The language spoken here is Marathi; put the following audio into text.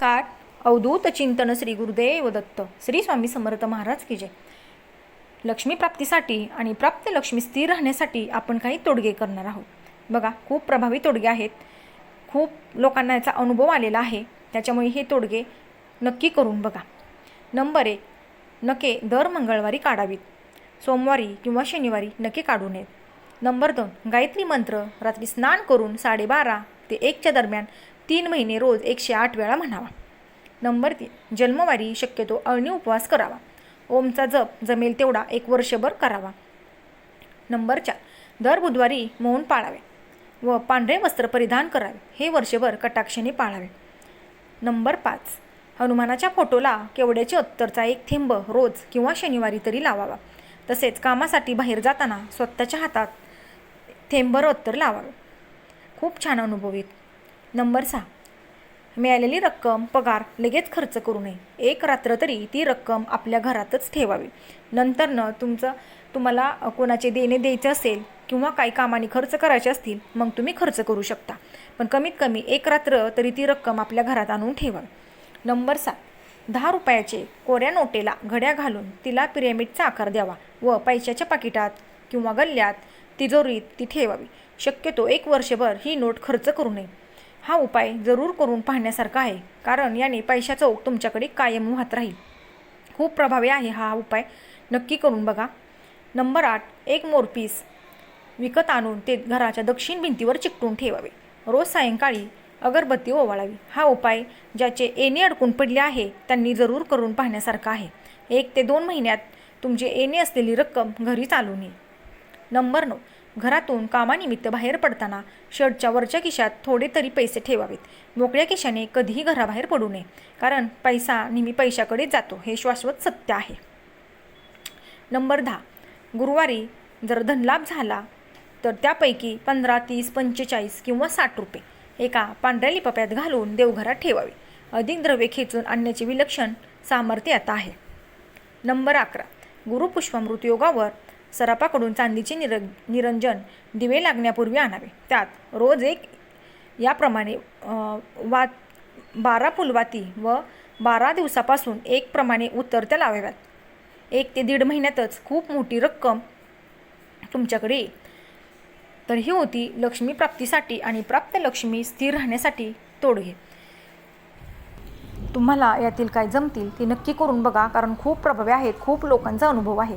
नमस्कार. अवधूत चिंतन श्री गुरुदेव दत्त. श्री स्वामी समर्थ महाराज की जय. लक्ष्मी प्राप्तीसाठी आणि प्राप्त लक्ष्मी स्थिर राहण्यासाठी आपण काही तोडगे करणार आहोत. बघा खूप प्रभावी तोडगे आहेत. खूप लोकांना याचा अनुभव आलेला आहे. त्याच्यामुळे हे तोडगे नक्की करून बघा. नंबर एक नके दर मंगळवारी काढावीत. सोमवारी किंवा शनिवारी नके काढू नयेत. नंबर दोन गायत्री मंत्र रात्री स्नान करून साडेबारा ते एकच्या दरम्यान तीन महिने रोज एकशे आठ वेळा म्हणावा. नंबर तीन जन्मवारी शक्यतो अळणी उपवास करावा. ओमचा जप जमेल तेवढा एक वर्षभर करावा. नंबर चार दर बुधवारी मौन पाळावे व पांढरे वस्त्र परिधान करावे. हे वर्षभर कटाक्षाने पाळावे. नंबर पाच हनुमानाच्या फोटोला केवड्याचे अत्तरचा एक थेंब रोज किंवा शनिवारी तरी लावावा. तसेच कामासाठी बाहेर जाताना स्वतःच्या हातात थेंबर अत्तर लावावे. खूप छान अनुभव नंबर सहा. मिळालेली रक्कम पगार लगेच खर्च करू नये. एक रात्र तरी ती रक्कम आपल्या घरातच ठेवावी. नंतरनं तुमचं तुम्हाला कोणाचे देणे द्यायचे असेल किंवा काही कामाने खर्च करायचे असतील मग तुम्ही खर्च करू शकता. पण कमीत कमी एक रात्र तरी ती रक्कम आपल्या घरात आणून ठेवावी. नंबर सात. दहा रुपयाचे कोऱ्या नोटेला घड्या घालून तिला पिरॅमिडचा आकार द्यावा व पैशाच्या पाकिटात किंवा गल्ल्यात तिजोरीत ती ठेवावी. शक्यतो एक वर्षभर ही नोट खर्च करू नये. हा उपाय जरूर करून पाहण्यासारखा आहे. कारण याने पैशाचा ओघ तुमच्याकडे कायम वाहत राहील. खूप प्रभावी आहे हा उपाय. नक्की करून बघा. नंबर आठ एक मोरपीस विकत आणून ते घराच्या दक्षिण भिंतीवर चिकटून ठेवावे. रोज सायंकाळी अगरबत्ती ओवाळावी. हा उपाय ज्याचे येणे अडकून पडले आहे त्यांनी जरूर करून पाहण्यासारखा आहे. एक ते दोन महिन्यात तुमची येणे असलेली रक्कम घरी चालून येईल नंबर नऊ घरातून कामानिमित्त बाहेर पडताना शर्टच्या वरच्या खिशात थोडे तरी पैसे ठेवावेत. मोकळ्या खिशाने कधीही घराबाहेर पडू नये कारण पैसा नेहमी पैशाकडे जातो हे शाश्वत सत्य आहे. नंबर दहा. गुरुवारी जर धनलाभ झाला तर त्यापैकी पंधरा तीस पंचेचाळीस किंवा साठ रुपये एका पांढऱ्या लिपाप्यात घालून देवघरात ठेवावे. अधिक द्रव्ये खेचून आणण्याचे विलक्षण सामर्थ्य आता आहे. नंबर अकरा. गुरुपुष्पामृत योगावर सरापाकडून चांदीचे निर निरंजन दिवे लागण्यापूर्वी आणावे. त्यात रोज एक याप्रमाणे वा बारा फुलवाती व बारा दिवसापासून एक प्रमाणे उतरत्या लावाव्यात. एक ते दीड महिन्यातच खूप मोठी रक्कम तुमच्याकडे येईल. तर ही होती लक्ष्मी प्राप्तीसाठी आणि प्राप्त लक्ष्मी स्थिर राहण्यासाठी तोडगे तुम्हाला यातील काय जमतील ते नक्की करून बघा कारण खूप प्रभावी आहेत खूप लोकांचा अनुभव आहे.